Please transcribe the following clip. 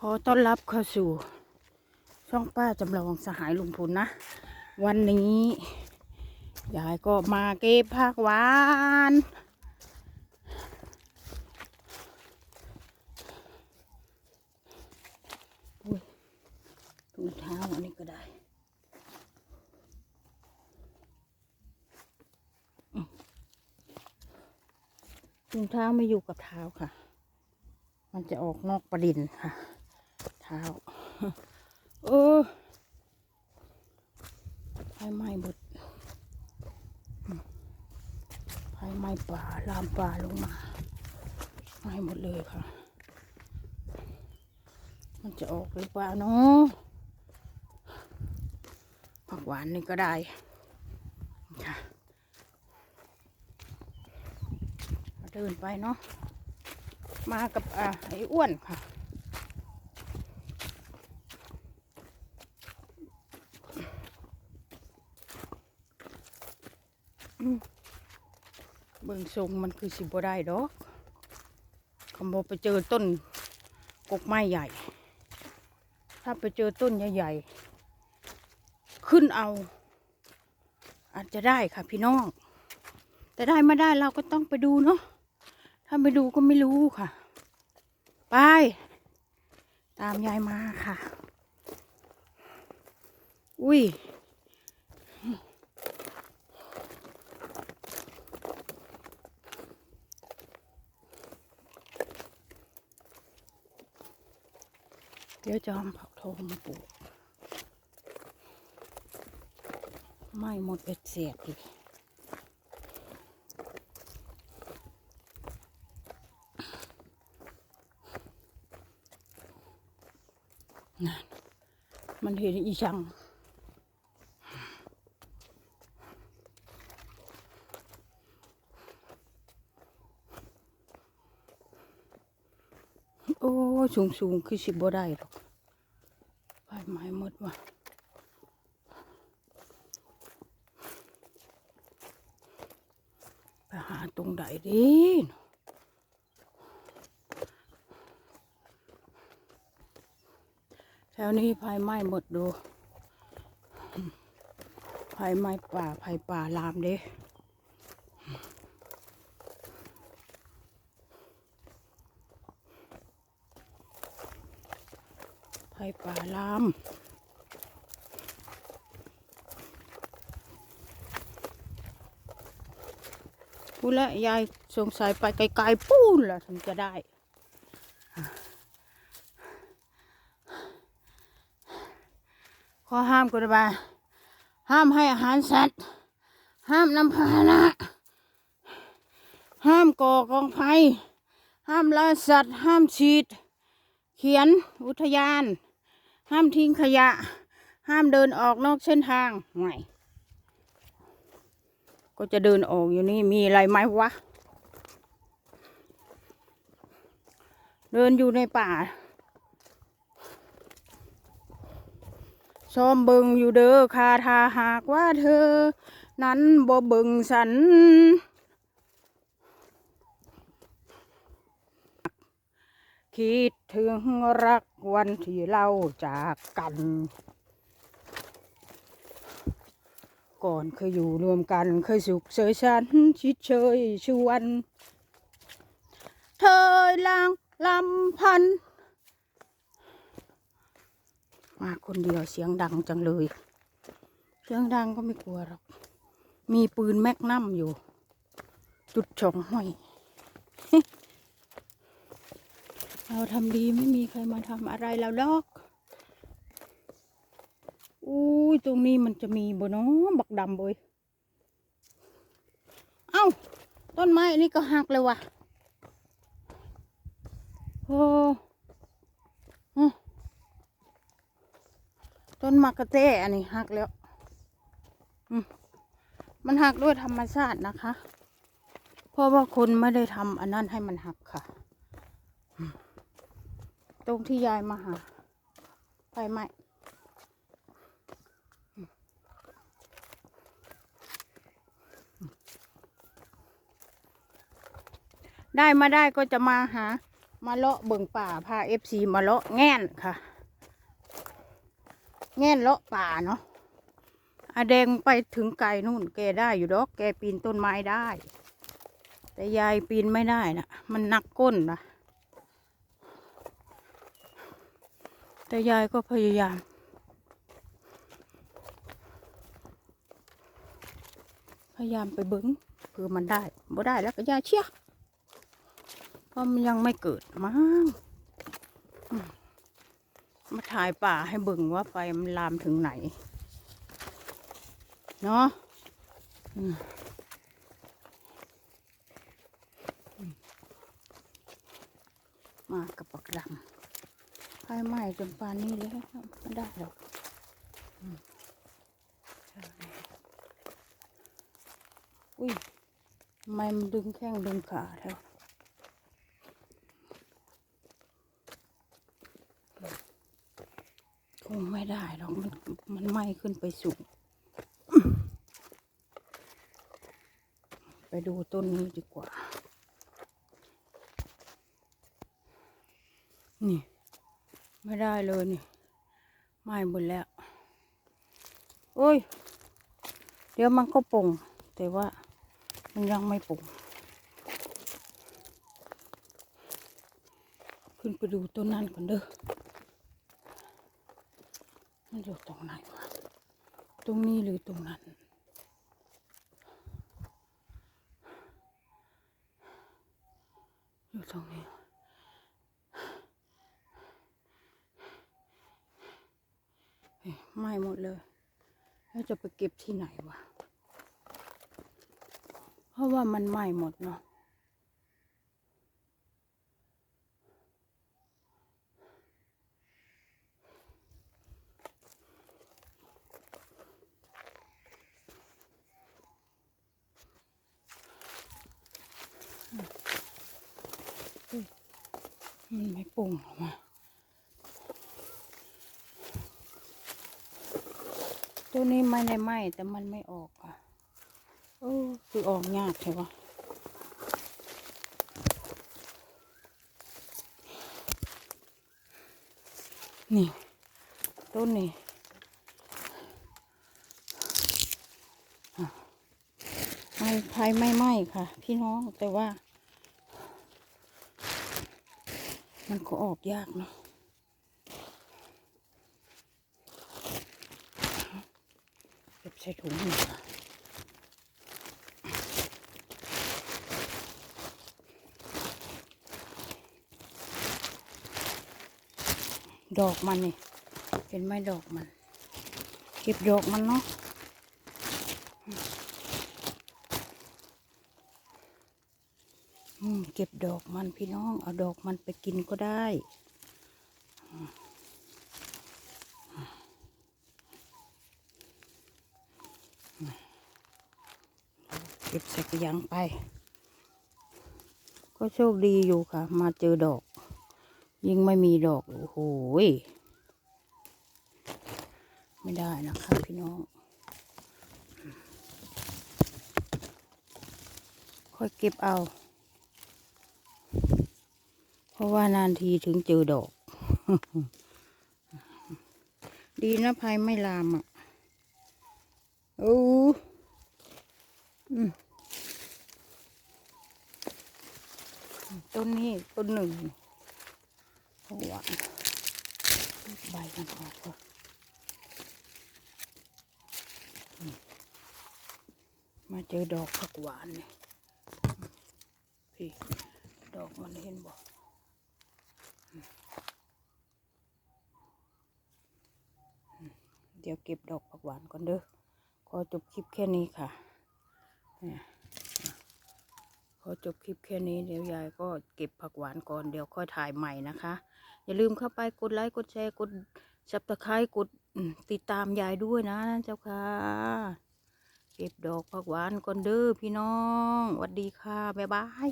ขอต้อนรับเข้าสู่ช่องป้าจำลองสหายลุงพลนะ วันนี้ยายก็มาเก็บผักหวาน อุ๊ยถุงเท้าอันนี้ก็ได้ถุงเท้าไม่อยู่กับเท้าค่ะ มันจะออกนอกประดินค่ะ เท้าเออไฟไหม้หมดไฟไหม้ป่าลามป่าลงมาไหม้หมดเลยค่ะ มันจะออกหรือเปล่าเนาะผักหวานนี่ก็ได้ค่ะเดินไปเนาะมากับอ่าไอ้อ้วนค่ะ บิ่งทรงมันคือสิบ่ได้ดอกคำบอกไปเจอต้นกกไม้ใหญ่ ถ้าไปเจอต้นใหญ่ๆ ขึ้นเอา อาจจะได้ค่ะพี่น้อง แต่ได้ไม่ได้เราก็ต้องไปดูเนาะ ถ้าไปดูก็ไม่รู้ค่ะ ไป ตามยายมาค่ะ อุ้ย เดี๋ยวจะเอาผักทองมาปลูกไม่หมดเป็ดเสียดอีกนั่นมันเห็นอีช่าง อ้สูงสูงๆคือสิบ่ได้หรอกไฟไม้หมดว่ะไปหาตรงใดดีแถวนี้ไฟไหม้หมดดูไฟไหม้ป่าไฟป่าลามเด้ ไฟป่าลามพูดแล้วยายสงสัยไปไกลๆปูนล่ะถึงจะได้ ข้อห้ามก็ได้บ่าห้ามให้อาหารสัตว์ ห้ามนำพาหนะห้ามก่อกองไฟห้ามล่าสัตว์ ห้ามฉีด เขียนอุทยาน ห้ามทิ้งขยะ ห้ามเดินออกนอกเส้นทางไม่ก็จะเดินออกอยู่นี่มีอะไรไหมวะ เดินอยู่ในป่าซ้อมเบิงอยู่เด้อค่ะถ้าหากว่าเธอ นั้นบ่เบิงสัน คิดถึงรักวันที่เราจากกัน ก่อนเคยอยู่รวมกันเคยสุขเสยฉันชิดเชยชวน เธอลางลำพัน มาคนเดียวเสียงดังจังเลย เสียงดังก็ไม่กลัวหรอก มีปืนแมกนัมอยู่ จุดชองห้อย เราทำดีไม่มีใครมาทำอะไรเราดอกอุ้ยตรงนี้มันจะมีบ่เนาะบักดำบอยเอ้า ต้นไม้นี่ก็หักเลยว่ะโอ้ต้นมะกะเต้อันนี้หักแล้วมมันหักด้วยธรรมชาตินะคะ เพราะว่าคนไม่ได้ทำอันนั้นให้มันหักค่ะ ตรงที่ยายมาหาไฟไหมได้มาได้ก็จะมาหา มาเลาะเบิ่งป่าพาเอฟซีมาเลาะแง่นค่ะ แง่นเลาะป่าเนาะอาแดงไปถึงไกลนู่น แกได้อยู่ดอก แกปีนต้นไม้ได้ แต่ยายปีนไม่ได้นะมันหนักก้นนะ แต่ยายก็พยายาม พยายามไปเบิ้งเพื่อมันได้บ่ได้แล้วก็ยายเชี่ยเพราะมันยังไม่เกิดมั้งมาถ่ายป่าให้เบิ่งว่าไฟมันลามถึงไหน เนาะมอืมมากับปักดำ ไฟไหม้จนปานนี้แล้วไม่ได้หรอกอุ้ยทไมมันดึงแข้งดึงขาแล้วคงไม่ได้หรอกมันมันไหม้ขึ้นไปสูง ไปดูต้นนี้ดีกว่า นี่ ไม่ได้เลยนี่ไหม้หมดแล้ว โอ้ย เดี๋ยวมันก็ป่ง แต่ว่ามันยังไม่ป่ง ขึ้นไปดูต้นนั้นก่อนเด้อ มันอยู่ตรงไหนวะ ตรงนี้หรือตรงนั้นอยู่ตรงนี้ เฮ้ย ไหม้หมดเลย แล้วจะไปเก็บที่ไหนวะ เพราะว่ามันไหม้หมดเนาะมันไม่ปุ่งออกมา ตัวนี้ไม่ได้ไหมแต่มันไม่ออกอะโอ้คือออกยากใช่ปะนี่ต้นนี้ไม่ไฟไม่ไหม้ค่ะ พี่น้องแต่ว่า มันก็ออกยากเนาะ เก็บใส่ถุงนี่ดอกมันนี่เห็นไหมดอกมัน เก็บดอกมันเนาะเก็บดอกมันพี่น้อง เอาดอกมันไปกินก็ได้อืมเก็บใส่กระยังไป ก็โชคดีอยู่ค่ะ มาเจอดอก ยิ่งไม่มีดอก โอ้โหไม่ได้นะคะพี่น้อง ค่อยเก็บเอา เพราะว่านานทีถึงเจอดอก ดีนะภัยไม่ลามอะโอ้อืม ต้นนี้ต้นหนึ่งผักหวานใบมันออกก่อนมาเจอดอกผักหวานเนี่ยพี่ดอกมันเห็นบอกเดี๋ยวเก็บดอกผักหวานก่อนเด้อขอจบคลิปแค่นี้ค่ะเนี่ย อจบคลิปแค่นี้เดี๋ยวยายก็เก็บผักหวานก่อนเดี๋ยวค่อยถ่ายใหม่นะคะ อย่าลืมเข้าไปกดไลค์กดแชร์กดสับตะไคร้กดติดตามยายด้วยนะเจ้าค่ะ เก็บดอกผักหวานก่อนเด้อพี่น้องสวัสดีค่ะ บ๊ายบาย